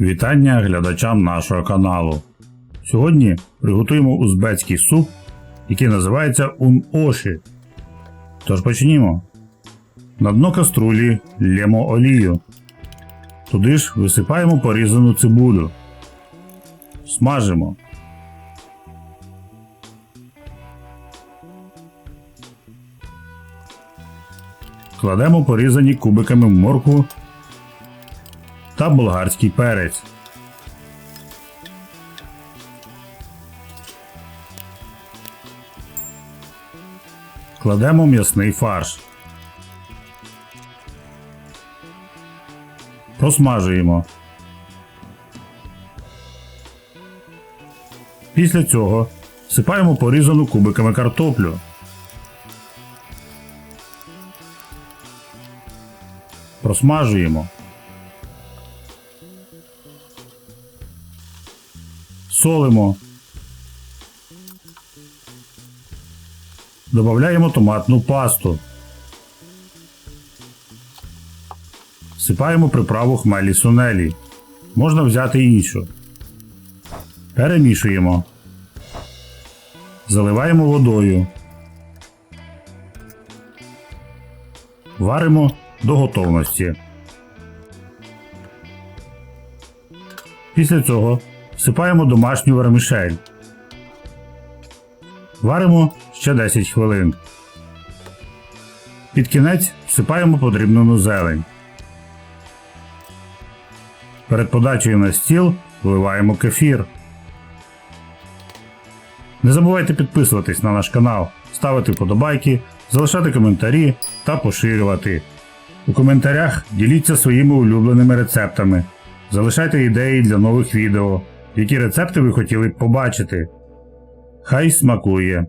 Вітання глядачам нашого каналу. Сьогодні приготуємо узбецький суп, який називається ун-оші. Тож почнімо. На дно каструлі лємо олію. Туди ж висипаємо порізану цибулю. Смажимо. Кладемо порізані кубиками моркву та болгарський перець. Кладемо м'ясний фарш. Просмажуємо. Після цього всипаємо порізану кубиками картоплю. Просмажуємо. Солимо. Добавляємо томатну пасту. Всипаємо приправу хмелі сунелі. Можна взяти іншу. Перемішуємо. Заливаємо водою. Варимо до готовності. Після цього всипаємо домашню вермішель. Варимо ще 10 хвилин. Під кінець всипаємо подрібнену зелень. Перед подачею на стіл вливаємо кефір. Не забувайте підписуватись на наш канал, ставити вподобайки, залишати коментарі та поширювати. У коментарях діліться своїми улюбленими рецептами. Залишайте ідеї для нових відео, які рецепти ви хотіли б побачити. Хай смакує!